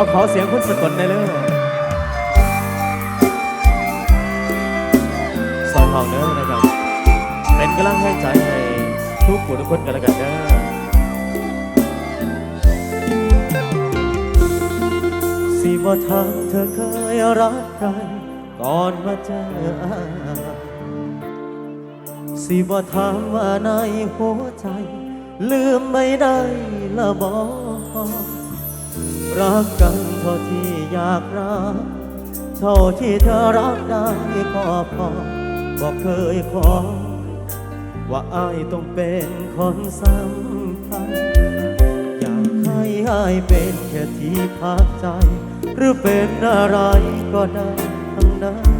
เอาขอเสียงคุณสกลได้เลยสองห้องเด้อนะครับ เป็นกำลังให้ใจให้ทุกผู้ทุกคนกันแล้วกันเด้อสิบ่ทางเธอเคยรักใครก่อนมาเจอสิบ่ถามว่าในหัวใจ ลืมไม่ได้ละบอก รักกันเท่าที่อยากรัก เท่าที่เธอรักได้ก็พอบอกเคยขอ ว่าอายต้องเป็นคนสำคัญอยากให้อายเป็นแค่ที่พักใจ หรือเป็นอะไรก็ได้ทั้งนั้น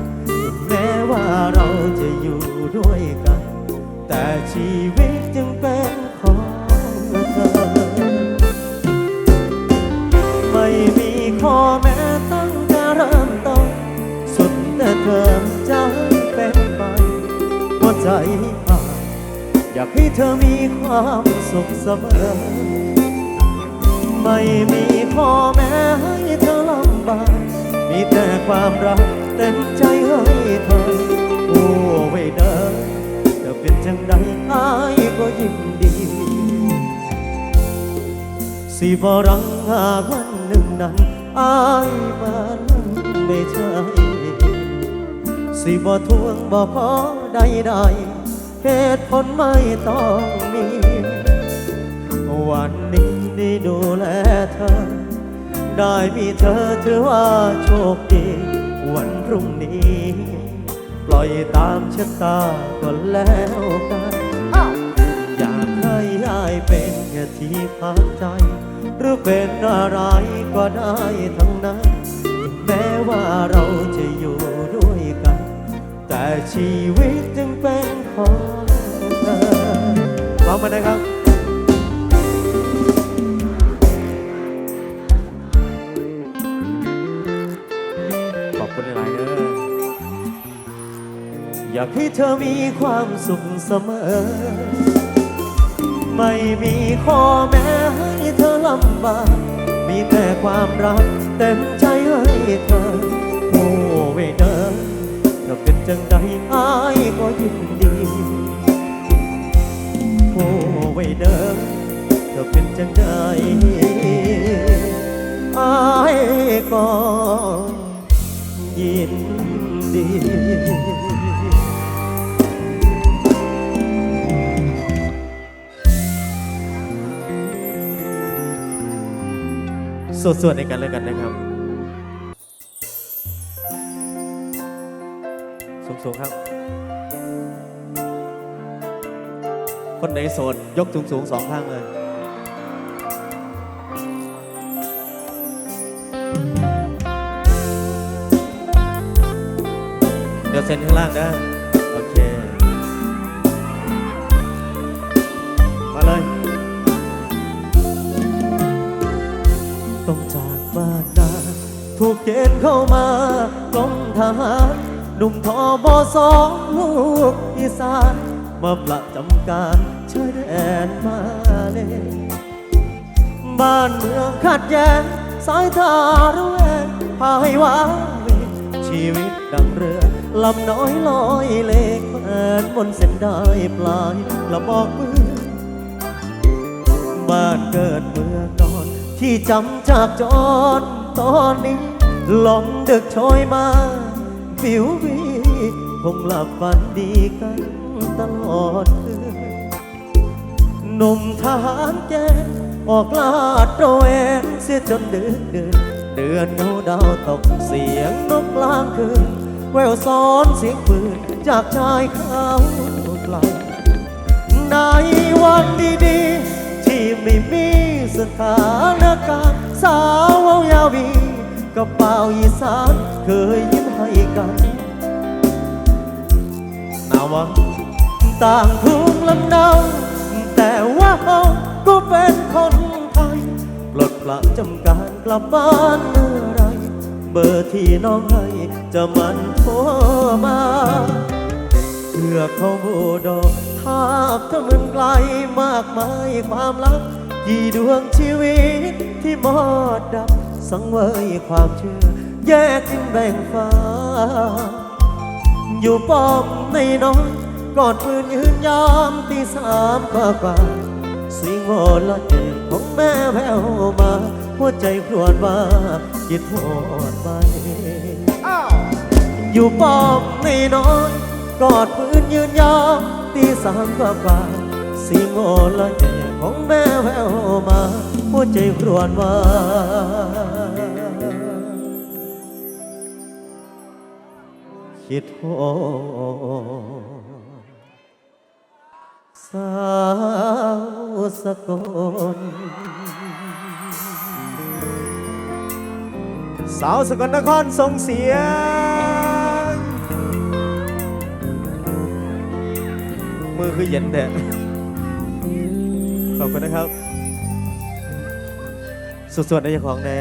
แม้ว่าเราจะอยู่ด้วยกัน แต่ชีวิตจึงเป็น แม้ตั้งแต่เริ่มต้นสุดแต่เธอจะเป็นไปหัวใจอ่านอยากให้เธอมีความสุขเสมอ ไม่มีข้อแม้ให้เธอลำบากมีแต่ความรักเต็มใจให้เธอโอ้ไว้เด้อเธอเป็นจังใดอายก็ยินดีสิบรังหากวันหนึ่งนั้น อายมันไม่ใช่สิบ่ทวงบ่ขอใดใดเหตุผลไม่ต้องมี วันนี้ได้ดูแลเธอ ได้มีเธอถือว่าโชคดี วันพรุ่งนี้ ปล่อยตามชะตาก็แล้วกัน อยากให้อายเป็นแค่ที่พักใจ หรือเป็นอะไรก็ได้ทั้งนั้น แม้ว่าเราจะอยู่ด้วยกัน แต่ชีวิตจึงเป็นของเธอฟังมานะครับขอบคุณหลายเด้ออยากให้เธอมีความสุขเสมอ ไม่มีข้อแม้ให้เธอลำบากมีแต่ความรักเต็มใจให้เธอโอ้เวเดอเธอเป็นจังใดอายก็ยินดีโอ้เวเดอเธอเป็นจังใดอายก็ยินดี สวดๆในกันแล้วกันนะครับสูงๆครับ คนไหนโสดยกสูงๆสองข้างเลยเดี๋ยวเซ็นข้างล่างนะากบ้านนาถูกเกณฑ์เข้ามากรมทหารหนุ่มทอบอสองลูกอีสานมาประจำการชายแดนมาเลยบ้านเมืองขัดแย้งสายทาระแวงพายวาเวชีวิตดังเรือลำน้อยลอยเล็กแฟนบนเส้นได้ปลายกระบอกปืนบ้านเกิดเมืองนอ ที่จำจากจรตอนนี้ลมดึกโชยมาวิววีคงหลับฝันดีกันตลอดคืนหนุ่มทหารแกออกลาดตระเวนเสียจนดึกเดือนเดือนเงาดาวตกเสียงนกกลางคืน แววซ้อนเสียงปืนจากชายเขาไกลในวันดีดี ไม่มีสถานการณ์สาวเอายาวีกับเป่าอีสานเคยยิ้มให้กันนาวะต่างภูมิลำเนาแต่ว่าเราก็เป็นคนไทย ปลดปละจำการกลับบ้านเมื่อไร เบอร์ที่น้องให้จะมันโทรมาเพื่อเขาโบดอก ภาพเธอมันไกลมากมายความลับกี่ดวงชีวิตที่หมอดดับ สังเวยความเชื่อ แยกดินแบ่งฟ้า อยู่ป้อมในน้อยกอดปืนยืนยามตีสามกว่ากว่าสีงโหละเอกของแม่แววมา หัวใจครวญว่าคิดโหดไป อยู่ป้อมในน้อยกอดปืนยืนยาม ตีสามกว่ากว่าสีงโหดละเอกของแม่แววมาหัวใจครวญว่าคิดโหสาวสกลสาวสกลนครส่งเสียง มือคือเย็นแดดขอบคุณนะครับ สุดๆในเจ้าของแน่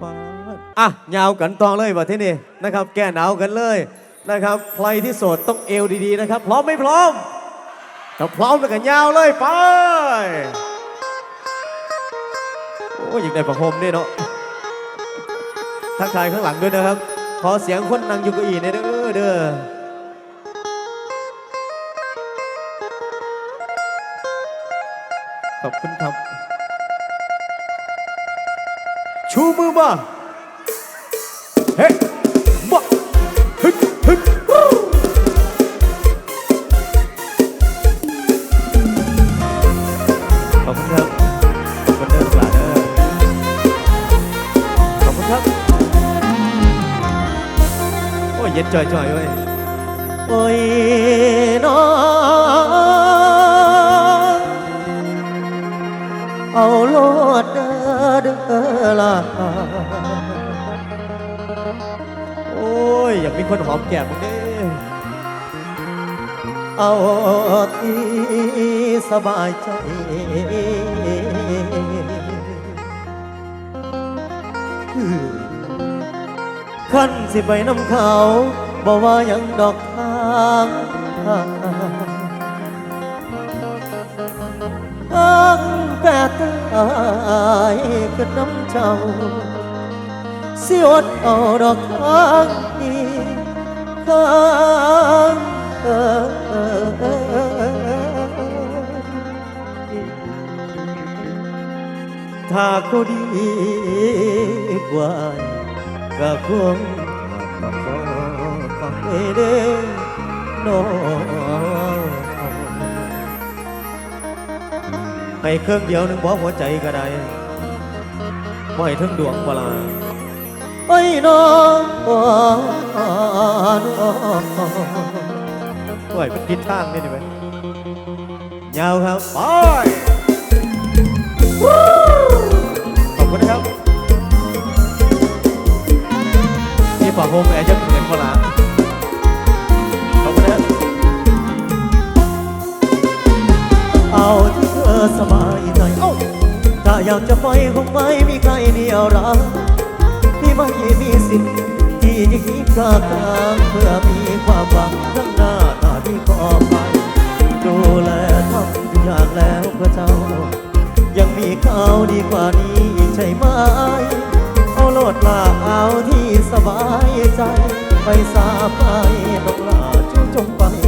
ป๊าดอะยาวกันตองเลยว่าที่นี่นะครับ แก้หนาวกันเลยนะครับ ใครที่โสดต้องเอวดีๆนะครับ พร้อมไม่พร้อมถ้าพร้อมแล้วกันยาวเลยไปโอ้ยอยากได้ประพรมเนี่ยเนาะทักทายข้างหลังด้วยนะครับ ขอเสียงคนนั่งอยู่เก้าอี้เนี่อยเด้อเด้อขอบคุณครับชูมือมา จ่อยๆเว้ยโอ้ยน้องเอาโลดเด้อเด้อล่ะโอ้ยอยากมีคนหอมแก้มเด้เอาที่สบายใจ ขันสิไปน้ำเขาบอกว่ายังดอกทางตั้งแต่ตายก็น้ำเจ้าสิอดเอาดอกทางนี้ข้างเอ่ยถ้าเขาดีกว่าก็คงก็ขอฟังไว้ เด้อน้องให้เครื่องเดียวนึงบ่หัวใจก็ได้บ่ให้ถึงดวงบ่ลาไอ้น้องน้องโอ้ยมันผิดทางนี่ดิไหมยาวครับไปขอบคุณนะครับนี่ฝากโฮมแอร์จะเหมือนคนละ อสบายใจเอ้าถ้าอยากจะไปคงไม่มีใครเดียวรักที่ไม่มีสิทธิ์ที่จะคิดกล้าทางเพื่อมีความหวังข้างหน้าตาที่ขอไป ดูแลทำทุกอย่างแล้วเพื่อเจ้า ยังมีเขาดีกว่านี้ใช่ไหมเอาโลดลาเอาที่สบายใจ ไปสาไปต้องลาจูจงไป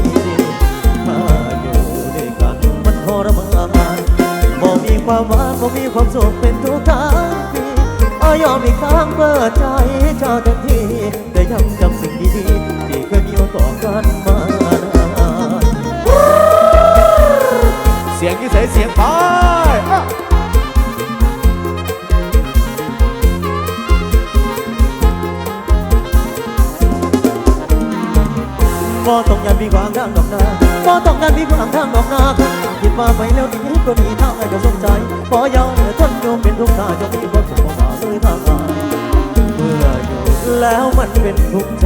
ความหวานบ่มีความสุขเป็นทุกทางทีอายอมอีกครั้งเปิดใจเจ้าเต็มที่แต่ย้ำจำสิ่งดีๆที่เคยมีต่อกันมานเสียงยี่ใสเสียงไปบ่ต้องยันมีความทางดอกนาบ่ต้องยันมีความทางดอกนาคิดว่าไปแล้วดีก็ดีทา ยอมให้ทนโยมเป็นทุกข์ตาจะมีความสุขบ่มาเลยทางมาเมื่ออยู่แล้วมันเป็นทุกข์ใจ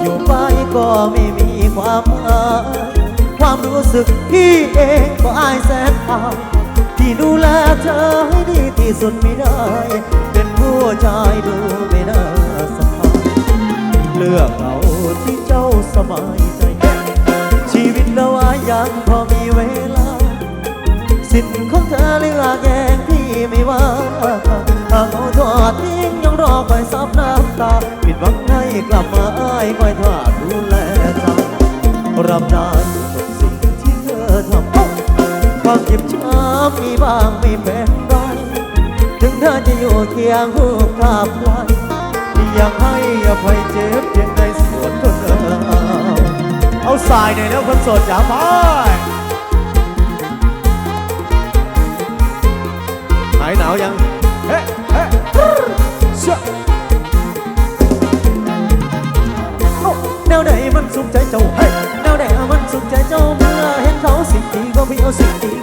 อยู่ไปก็ไม่มีความหมายความรู้สึกที่เองก็อายแสนอายที่ดูแลเธอให้ดีที่สุดไม่ได้ เป็นผู้ชายดูไม่น่าสบายเลือกเอาที่เจ้าสบายใจ ชีวิตเราอายังพอมีเวลา สิสิทธิ์ของ เธอเลือกแยงพี่ไม่ว่าหากเอาทอดทิ้งยังรอคอยซับน้ำตาผิดหวังให้กลับมาอ้ายคอยทอดดูแลใจรับได้ทุกสิ่งที่เธอทำความเจ็บช้ำมีบ้างไม่เป็นไรถึงเธอจะอยู่เคียงคู่กลับไว้อยากให้อภัยเจ็บเพียงในส่วนตัวเธอเอาสายหน่อยแล้วคนโสดอย่าไป หายหนาวยังเฮ้เฮ้เชื่อโอ้แนวไหนมันสุขใจเจ้าเฮ้ยแนวไหนมันสุขใจเจ้าเมื่อเห็นเขาสิ่งดีก็มีเอาสิ่งดี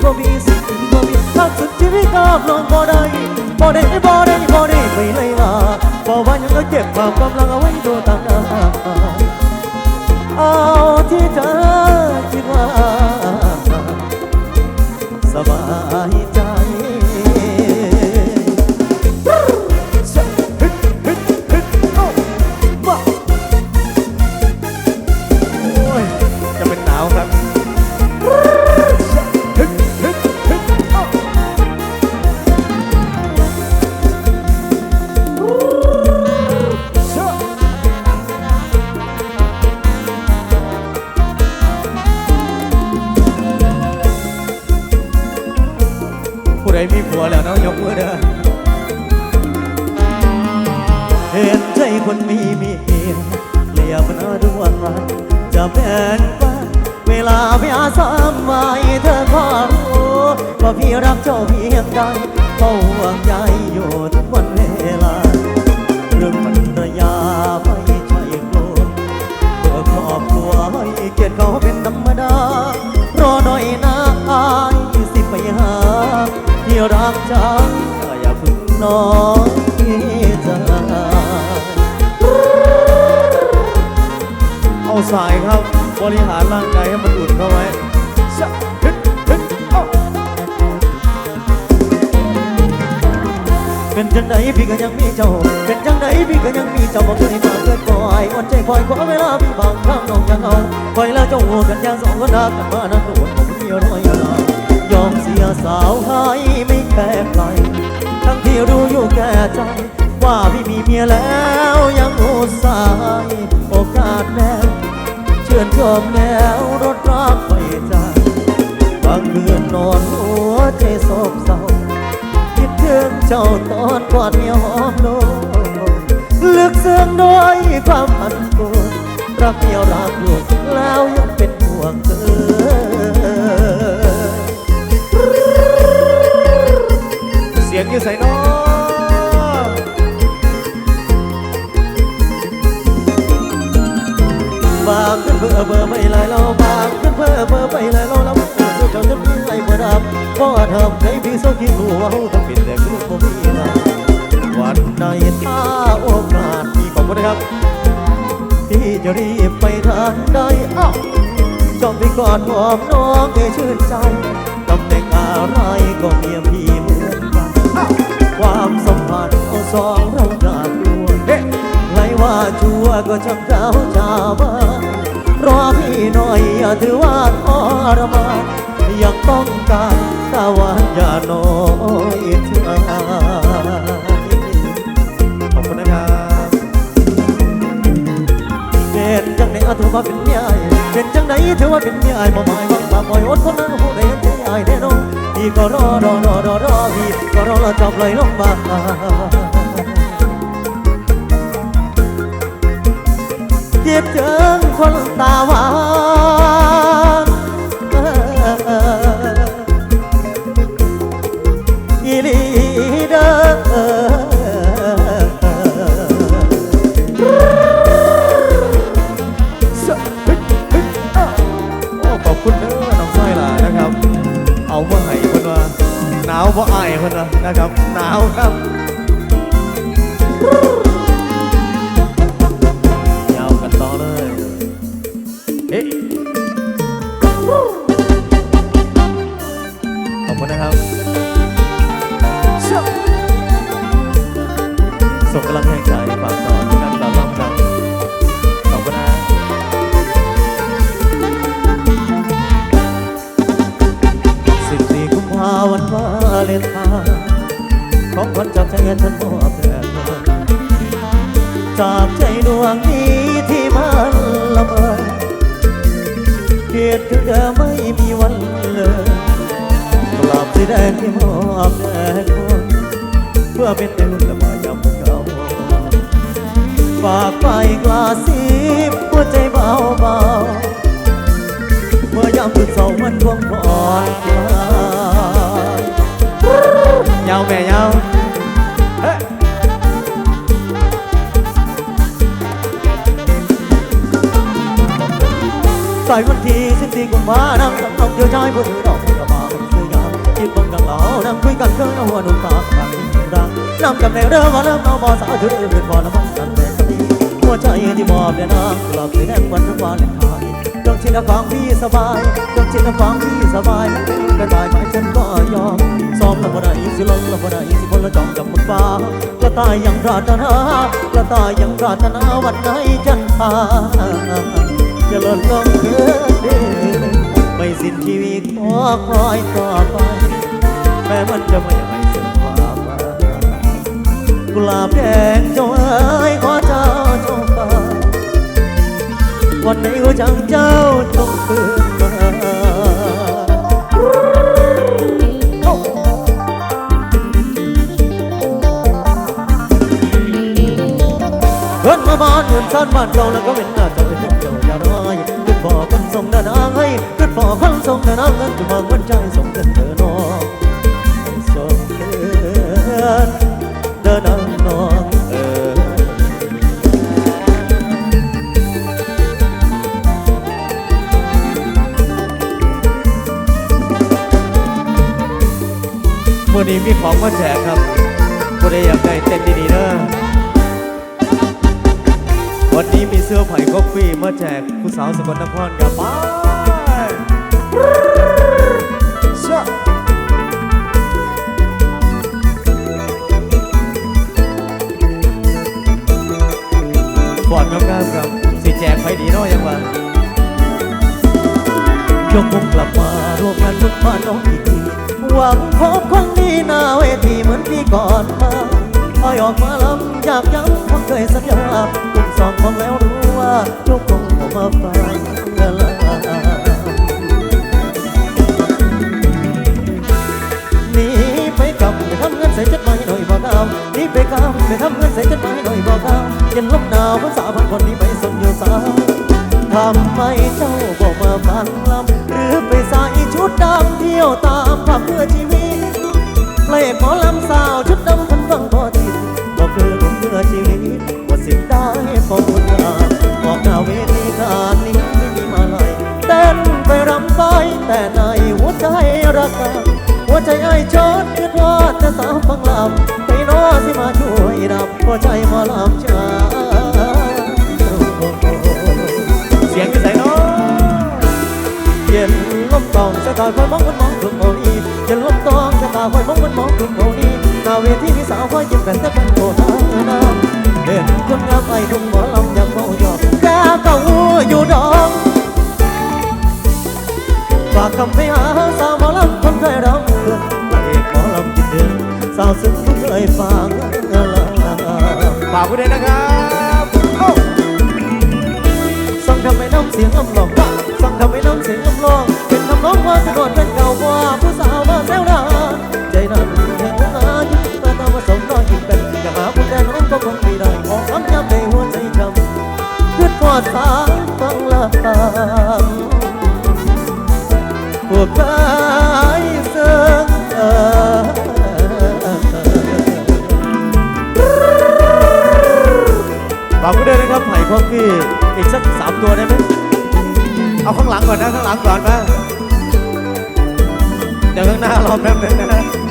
ว่าพี่รักเจ้าเพียงใดเพราห่วงใยอยู่ทุกวันเวลาเรื่องมันระยาไม่ใช่กลัวเพื่อครอบครัวให้เกียรติเขาเป็นธรรมดารอหน่อยนะอายสิไปหาที่รักจังอย่าเพึ่งน้อยใจเอาสายครับ บริหารร่างกายให้มัน เป็นจังไดพี่ก็ยังมีเจ้า เป็นจังไดพี่ก็ยังมีเจ้าบอกเคยมาเคยปล่อยอดใจคอยขอเวลาพี่บางครั้งน้องยังเอาคอยแล้วเจ้าหัวกันย่างสองคนรักกันมานั้นโดนผมมีร้อยรายยอมเสียสาวให้ไม่แค่ไกลทั้งที่รู้อยู่แก่ใจ ว่าพี่มีเมียแล้วยังอุตส่าห์โอกาสแล้วเชื่อนชมแล้วรถรักไปใจบางคืนนอนหัวใจโศกเศร้า คิดถึงเจ้าตอนกอดเมียหอมโลกลึกซึ้งด้วยความพันกวนรักเมียรักลูกแล้วยังเป็นห่วงเธอ เสียงยู่ใส่น้อบางขึ้นเบอร์เบอร์ไม่ไหลเราบางขึ้นเบอร์เบอร์ไม่ไหลเรา ดับเพราะทำให้พี่โซคิดหัวต้องเป็นแต่คือบ่มีนะวันใดถ้าโอกาสมีขอบคุณนะครับที่จะรีบไปทานใดอ้าวจอมไปกอดหอมน้องให้ชื่นใจตำแหน่งอะไรก็เมียพี่เหมือนกันความสัมพันธ์เอาสองเราดานตัวเฮ้ไรว่าชัวก็ช่างเจ้าชาบ้ารอพี่หน่อยอย่าถือว่าทรมาน ยังต้องการตาหวานอย่าน้อยเชื่อขอบคุณนะครับเป็นจังไหนอาถือว่าเป็นเมียไอ้เป็นจังไหนถือว่าเป็นเมียไอ้บ่หมายว่าปากปล่อยอดคนนั้นผู้ใดเห็นใจไอ้แน่นอนพี่ก็รอรอรอรอรอพี่ก็รอแล้วจับเลยลงมาเก็บถึงคนตาหวาน พราะอายคนว่านะครับ หนาวครับยาวกันต่อเลยเอ๊ะขอบคุณนะครับส่งกำลังใจฝากต่อ ของขวัญจากใจฉันมอบแด่เธอจากใจดวงนี้ที่มันละเมอเกียดถึงเธอไม่มีวันเลยกลับสีแดงที่มอบแด่คนเพื่อเป็นเดือนละมายำเก่าฝากไปกลาสิบหัวใจเบาเบาเมื่อยามตื่นเศร้ามันวงผ่อน ยวใจบนดอกกระบาเป็นคือยามคิดบังกังเหล่านั่งคุยกันเคยเอาหัวหนุ่มตาปากทิ้งดังน้ำกับแนวเดิมมาเริ่มเอาบอสาวจุดอื่นเป็นบอลละมันกันแต่คดีหัวใจที่มอบเนี่ยนะกลับสีแดงวันทุกวันเลนไทน์ดวงจิตฟังพี่สบายดวงจิตฟังพี่สบายกันได้ไหมฉันก็ยอมซ้อมละบ่ได้สิลงละบ่ได้สิบนละจองกับมุดฟ้ากระต่ายยังปรารถนากระต่ายยังปรารถนาวันไหนจะพาจะหล่นลงเกิน ไม่สิ้นชีวิตขอคอยต่อไป แม้มันจะไม่ไม่สิ้นความมากุหลาบแดงจงเอ้ยขอเจ้าจงฟังวันไหนหัวใจเจ้าจงคืนมาเพิ่นมาบ้านเงินซ่านบ้านเก่าแล้วก็เป็นหน้าเจ้าเป็นเจ้าอย่าน้อยขึ้นบ่อคนส่งเดินทางให้ ฝอคนส่งเดินทางเงินจะมองวันใจส่งเดินเธอน้องส่งเดินเดินน้องเออมื่อนี้มีของมาแจกครับผู้ใดอยากได้เต้นดีๆเด้อวันนี้มีเสื้อไผ่ก๊อฟฟี่มาแจกผู้สาวสกลนครกับไปเดีนาะยังวะยกมุมกลับมาร่วมงานทุกบ้านน้องอีกทีหวังพบคนดีหน้าเวทีเหมือนปีก่อนมาอ้อยออกมาลำอยากย้ำคนเคยสัญญาคุมสองมองแล้วรู้ว่าทุกคงออกมาฟังเวลาหนีไปกำไปทำเงินใส่จดหมายหน่อยบอกเอาหนีไปกำไปทำเงินใส่จดหมายหน่อยบอกเอาเย็นลมหนาวภาษาพันค แต่ในหัวใจรักกันหัวใจไอ้ชดคิดว่าจะสาวฟังลำไปน้อสิมาช่วยดับหัวใจมอลำชาเสียงอยู่ไหนเนาะเย็นลมตองชะตาคอยมองมันมองกลุ่มโมนีเย็นลมตองชะตาคอยมองมันมองกลุ่มโมนีหน้าเวทีมีสาวคอยยิ้มกันแต่เป็นโบราณน้ำเห็นคนงามไอ้ทุ่งหมอลำยังเมายอกแกเก่าอยู่ดอก คำไปหาสาวหมอลำคนเคยร้องเพื่อนพระเอกหมอลำจิตเดือนสาวซึ้งผู้เคยฟังฝากไว้ด้วยนะครับโอ้สั่งทำไมน้ำเสียงลำลองสั่งทำไมน้ำเสียงลำลองเป็นคำร้องว่าจะโดนเป็นเก่าว่าผู้สาวมาแซวดาใจนั้นแค่หัวหายิ้มตาตาผสมนอนกินกันอยากหาผู้แต่น้องก็คงไม่ได้ออคำย้ำในหัวใจจำขึ้นทอดสายฟังลา งพวกกายเสื่อฝากด้วยนะครับไผ่คอฟฟี่อีกสักสามตัวได้ไหมเอาข้างหลังก่อนนะข้างหลังก่อนมาเดี๋ยวข้างหน้ารอแป๊บนึงนะ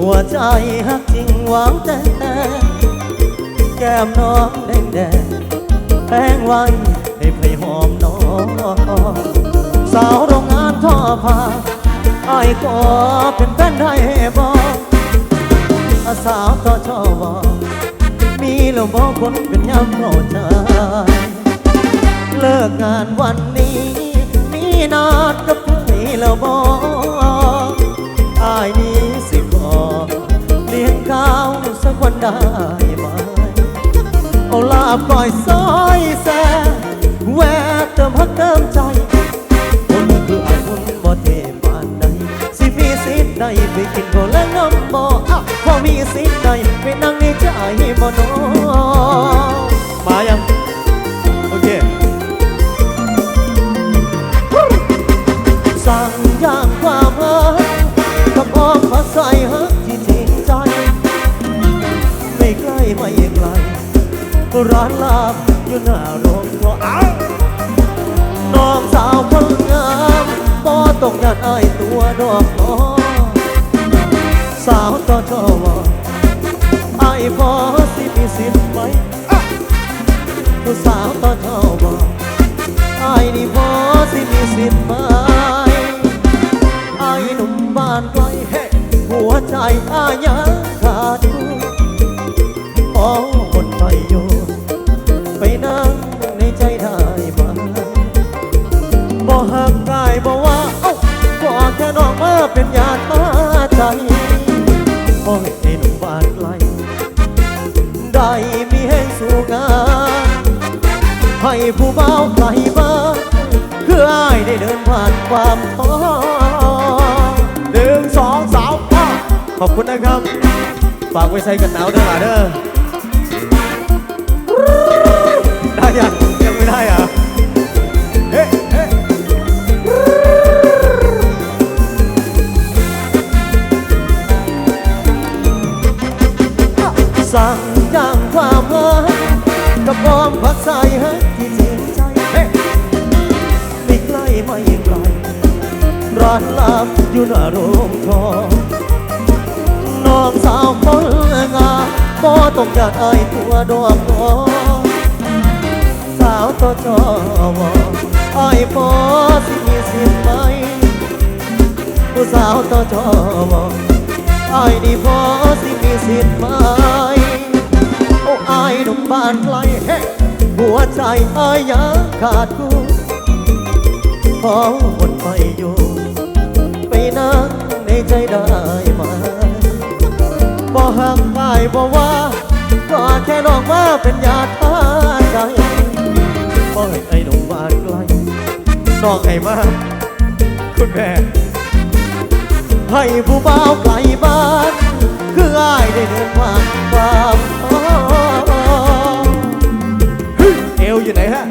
หัวใจฮักจริงหวังแต่แก้มน้องแดงแดงแพงไว้ให้ไผหอมน้องสาวโรงงานท่อผ้าไอ้ายก็เป็นแฟนได้บอกสาวต่อชอบอกมีแล้วบอกคนเป็นยามเข้าใจเลิกงานวันนี้มีนัดกับเพื่อนแล้วบอกไอายนี้ เขาวสักวันได้ไหมเอาลาบก่อยซอยแซ่แวะเติมฮักเติมใจคนคืออายคนบ่เทปานใดสิมีสิทธิ์ใดไปกินก็และน้ำบ่อะพอมีสิทธิ์ใดไปนั่งในใจบ่นอม อตกงานไอยตัวดอกน้อสาวต่อชอวอไอายพอสิมีสิทธิ์ไหมอะผู้สาวต่อชอวอไอายนี่พอสิมีสิทธิ์ไหมไอายหนุ่มบ้านไกลเฮ้หัวใจอายังขาดทุ ผู้เบาไกลบ้านคืออ้ายได้เดินผ่านความท้อหนึ่งสองสามห้าขอบคุณนะครับ ฝากไว้ใส่กันหนาวเด้อหล่ะเด้อได้ยังยังไม่ได้อะเฮ้เฮ้สั่งย่าง ร้านลาบอยู่หน้าโรงทองน้องสาวคนงามบ่ต้องอยากอายตัวดอกน้องสาวตัวจอวออายพอสิมีสิทธิ์ไหมผู้สาวตัวจอวออายนี่พอสิมีสิทธิ์ไหมโอ้อายหนุ่มบ้านไกลเฮ้หัวใจอายยังขาดกูขอคนไปอยู่ นั่งในใจได้ไหมบ่หักไปบ่ว่าก็แค่น้องว่าเป็นยาทาใจบ่ให้ไอ้น้องว่าไกลน้องไห้มาคุณแม่ให้ผู้บ่าวไกลบ้านคืออ้ายได้เดินมาความเอวอยู่ไหนฮะ